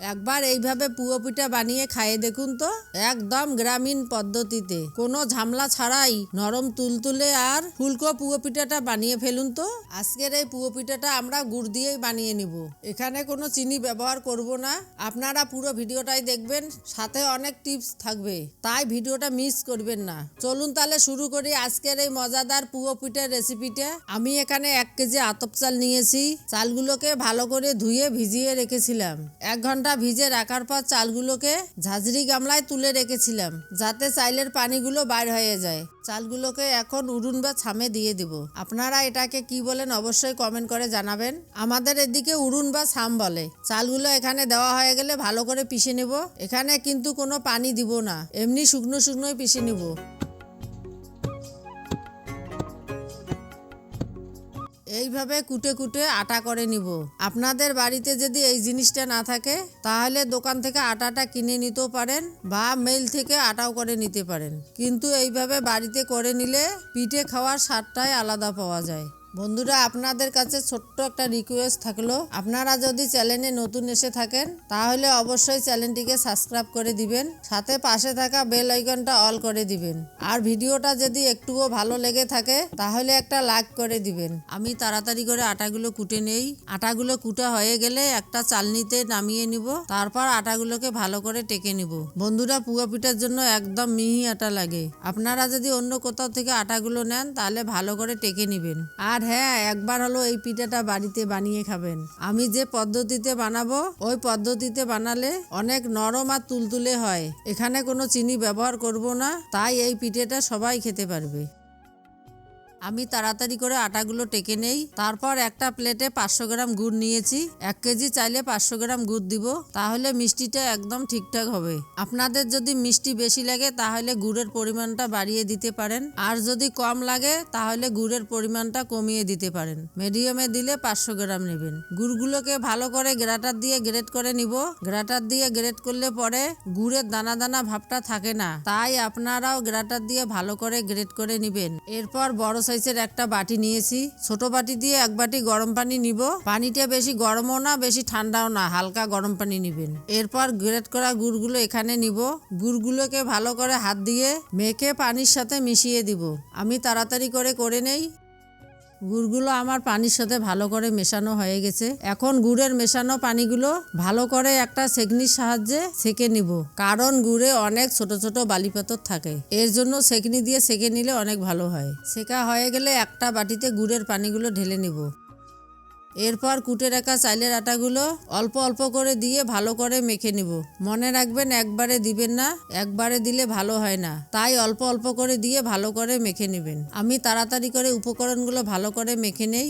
একবার এইভাবে পুয়ো পিঠা বানিয়ে খাইয়ে দেখুন তো, একদম গ্রামীণ পদ্ধতিতে। কোনো ঝামলা ছাড়াই নরম তুলতুলে আর ফুলকো পুয়ো পিঠাটা বানিয়ে ফেলুন তো। আজকের এই পুয়ো পিঠাটা আমরা গুড় দিয়েই বানিয়ে নিব। এখানে কোনো চিনি ব্যবহার করব না। আপনারা পুরো ভিডিওটাই দেখবেন, সাথে অনেক টিপস থাকবে। তাই ভিডিওটা মিস করবেন না। চলুন তাহলে শুরু করি আজকের এই মজাদার পুয়ো পিঠার রেসিপিটা। আমি এখানে এক কেজি আতপ চাল নিয়েছি। চালগুলোকে ভালো করে ধুয়ে ভিজিয়ে রেখেছিলাম। এক ঘণ্টা ভিজে রাখার পর চালগুলোকে ঝাঁঝরি গামলায় তুলে রেখেছিলাম, যাতে চাইলের পানিগুলো বাইর হয়ে যায়। চালগুলোকে এখন উড়ুন বা ছামে দিয়ে দিব। আপনারা এটাকে কি বলেন অবশ্যই কমেন্ট করে জানাবেন। আমাদের এদিকে উড়ুন বা ছাম বলে। চালগুলো এখানে দেওয়া হয়ে গেলে ভালো করে পিষে নেব। এখানে কিন্তু কোনো পানি দিব না। এমনি শুকনো শুকনোই পিষে নিব। এইভাবে কুটে কুটে আটা করে নিব। আপনাদের বাড়িতে যদি এই জিনিসটা না থাকে, তাহলে দোকান থেকে আটাটা কিনে নিতেও পারেন বা মেল থেকে আটাও করে নিতে পারেন। কিন্তু এইভাবে বাড়িতে করে নিলে পিঠে খাওয়ার স্বাদটাই আলাদা পাওয়া যায়। বন্ধুরা, আপনাদের কাছে ছোট্ট একটা রিকোয়েস্ট থাকল। আপনারা যদি চ্যানেলে নতুন এসে থাকেন, তাহলে অবশ্যই চ্যানেলটিকে সাবস্ক্রাইব করে দিবেন, সাথে পাশে থাকা বেল আইকনটা অল করে দিবেন। আর ভিডিওটা যদি একটুও ভালো লেগে থাকে, তাহলে একটা লাইক করে দিবেন। আমি তাড়াতাড়ি করে আটাগুলো কুটে নেই। আটাগুলো কুটা হয়ে গেলে একটা চালনিতে নামিয়ে নিব, তারপর আটাগুলোকে ভালো করে টেকে নিব। বন্ধুরা, পুয়া পিঠার জন্য একদম মিহি আটা লাগে। আপনারা যদি অন্য কোথাও থেকে আটাগুলো নেন, তাহলে ভালো করে টেকে নিবেন। আর হ্যাঁ একবার হলো এই পিঠাটা বাড়িতে বানিয়ে খাবেন। আমি যে পদ্ধতিতে বানাবো, ওই পদ্ধতিতে বানালে অনেক নরম আর তুলতুলে হয়। এখানে কোনো চিনি ব্যবহার করব না, তাই এই পিঠেটা সবাই খেতে পারবে। আমি তাড়াতাড়ি করে আটাগুলো টেকে নেই। তারপর একটা প্লেটে পাঁচশো গ্রাম গুড় নিয়েছি। এক কেজি চাইলে পাঁচশো গ্রাম গুড় দিব। তাহলে মিষ্টিটা একদম ঠিকঠাক হবে। আপনাদের যদি মিষ্টি বেশি লাগে, তাহলে গুড়ের পরিমাণটা বাড়িয়ে দিতে পারেন। আর যদি কম লাগে, তাহলে গুড়ের পরিমাণটা কমিয়ে দিতে পারেন। মিডিয়ামে দিলে পাঁচশো গ্রাম নেবেন। গুড়গুলোকে ভালো করে গ্রাটার দিয়ে গ্রেট করে নিব। গ্রাটার দিয়ে গ্রেট করলে পরে গুড়ের দানা দানা ভাবটা থাকে না। তাই আপনারাও গ্রাটার দিয়ে ভালো করে গ্রেট করে নিবেন। এরপর বড় সাইজের একটা বাটি নিয়েছি। ছোট বাটি দিয়ে এক বাটি গরম পানি নিব। পানিটা বেশি গরমও না, বেশি ঠান্ডাও না, হালকা গরম পানি নিবেন। এরপর গ্রেট করা গুড়গুলো এখানে নিব। গুড়গুলোকে ভালো করে হাত দিয়ে মেখে পানির সাথে মিশিয়ে দিব। আমি তাড়াতাড়ি করে করে নেই। গুড়গুলো আমার পানির সাথে ভালো করে মেশানো হয়ে গেছে। এখন গুড়ের মেশানো পানিগুলো ভালো করে একটা সেকনির সাহায্যে সেকে নিব, কারণ গুড়ে অনেক ছোট ছোট বালি পাথর থাকে। এর জন্য সেকনি দিয়ে সেকে নিলে অনেক ভালো হয়। সেকা হয়ে গেলে একটা বাটিতে গুড়ের পানিগুলো ঢেলে নিব। এরপর কুটে রাখা চাইলের আটাগুলো অল্প অল্প করে দিয়ে ভালো করে মেখে নিব। মনে রাখবেন একবারে দিবেন না, একবারে দিলে ভালো হয় না। তাই অল্প অল্প করে দিয়ে ভালো করে মেখে নেবেন। আমি তাড়াতাড়ি করে উপকরণগুলো ভালো করে মেখে নেই।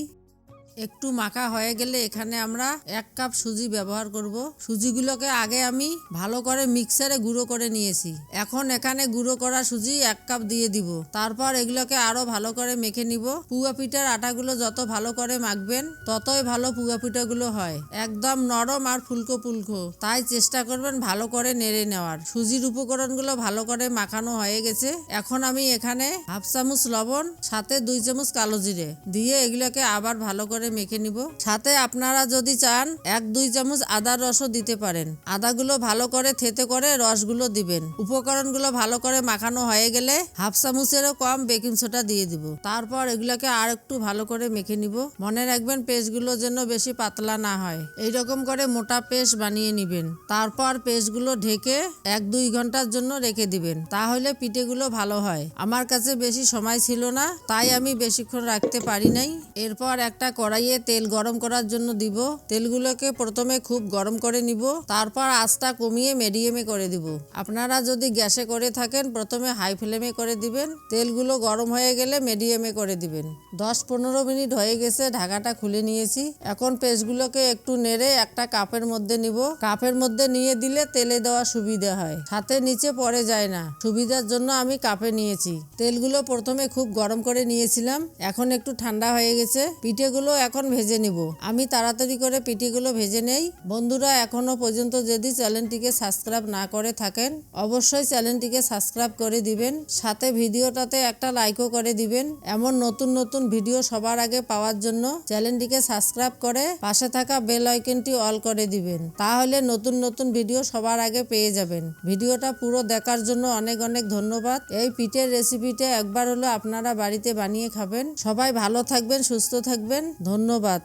একটু মাখা হয়ে গেলে এখানে আমরা এক কাপ সুজি ব্যবহার করব। সুজিগুলোকে আগে আমি ভালো করে মিক্সারে গুঁড়ো করে নিয়েছি। এখন এখানে গুঁড়ো করা সুজি এক কাপ দিয়ে দিব। তারপর এগুলোকে আরও ভালো করে মেখে নিব। পুয়া পিঠার আটাগুলো যত ভালো করে মাখবেন, ততই ভালো পুয়া পিঠাগুলো হয়। একদম নরম আর ফুলকো ফুলকো তাই চেষ্টা করবেন ভালো করে নেড়ে নেওয়ার। সুজির উপকরণগুলো ভালো করে মাখানো হয়ে গেছে। এখন আমি এখানে হাফ চামচ লবণ, সাথে দুই চামচ কালো জিরে। দিয়ে এগুলোকে আবার ভালো করে মেখে নিব। সাথে আপনারা যদি চান, এক, দুই চামচ আদার রসও দিতে পারেন। আদাগুলো ভালো করে থেতে করে রসগুলো দিবেন। উপকরণগুলো ভালো করে মাখানো হয়ে গেলে হাফ চামচেরও কম বেকিং সোডা দিয়ে দিব। তারপর এগুলোকে আর একটু ভালো করে মেখে নিব। মনে রাখবেন, পেস্টগুলো যেন বেশি পাতলা না হয়। এই রকম করে মোটা পেস্ট বানিয়ে নিবেন। তারপর পেস্টগুলো ঢেকে এক, দুই ঘণ্টার জন্য রেখে দিবেন। তাহলে পিঠেগুলো ভালো হয়। আমার কাছে বেশি সময় ছিল না, তাই আমি বেশিক্ষণ রাখতে পারি নাই। এরপর একটা কড়াইয়ে তেল গরম করার জন্য দিব। তেলগুলোকে প্রথমে খুব গরম করে নিব, তারপর আঁচটা কমিয়ে মিডিয়ামে করে দিব। আপনারা যদি গ্যাসে করে থাকেন, প্রথমে হাই ফ্লেমে করে দিবেন। তেলগুলো গরম হয়ে গেলে মিডিয়ামে করে দিবেন। দশ পনেরো মিনিট হয়ে গেছে, ঢাকাটা খুলে নিয়েছি। এখন পেস্টগুলোকে একটু নেড়ে একটা কাপের মধ্যে নিব। কাপের মধ্যে নিয়ে দিলে তেলে দেওয়া সুবিধা হয়। সাথে নিচে পড়ে যায় না। সুবিধার জন্য আমি কাপে নিয়েছি। তেলগুলো প্রথমে খুব গরম করে নিয়েছিলাম। এখন একটু ঠান্ডা হয়ে গেছে। পিঠেগুলো এখন ভেজে নিব। আমি তাড়াতাড়ি করে পিঠিগুলো ভেজে নেই। বন্ধুরা, এখনও পর্যন্ত যদি চ্যানেলটিকে সাবস্ক্রাইব না করে থাকেন, অবশ্যই চ্যানেলটিকে সাবস্ক্রাইব করে দিবেন, সাথে ভিডিওটাতে একটা লাইকও করে দিবেন। এমন নতুন নতুন ভিডিও সবার আগে পাওয়ার জন্য চ্যানেলটিকে সাবস্ক্রাইব করে পাশে থাকা বেল আইকনটি অল করে দিবেন। তাহলে নতুন নতুন ভিডিও সবার আগে পেয়ে যাবেন। ভিডিওটা পুরো দেখার জন্য অনেক অনেক ধন্যবাদ। এই পিঠের রেসিপিটা একবার হলো আপনারা বাড়িতে বানিয়ে খাবেন। সবাই ভালো থাকবেন, সুস্থ থাকবেন। ধন্যবাদ।